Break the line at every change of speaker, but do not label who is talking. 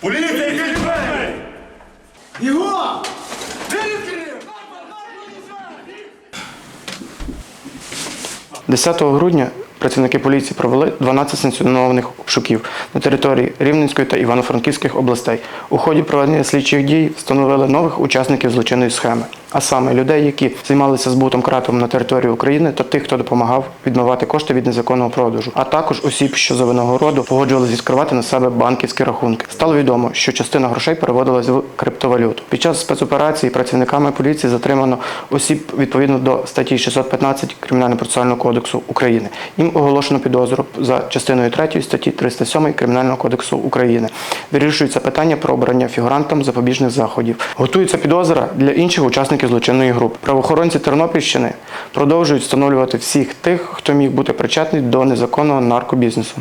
Поліція кільбей! Його! Викрив! 10 грудня працівники поліції провели 12 санкціонованих обшуків на території Рівненської та Івано-Франківських областей. У ході проведення слідчих дій встановили нових учасників злочинної схеми а саме людей, які займалися збутом кратом на території України та тих, хто допомагав відмивати кошти від незаконного продажу, а також осіб, що за винагороду погоджувалися відкривати на себе банківські рахунки. Стало відомо, що частина грошей переводилась в криптовалюту. Під час спецоперації працівниками поліції затримано осіб відповідно до статті 615 Кримінально-процесуального кодексу України. Їм оголошено підозру за частиною 3 статті 307 Кримінального кодексу України. Вирішується питання про обрання фігурантам запобіжних заходів. Готується підозра для інших учасників злочинної групи. Правоохоронці Тернопільщини продовжують встановлювати всіх тих, хто міг бути причетний до незаконного наркобізнесу.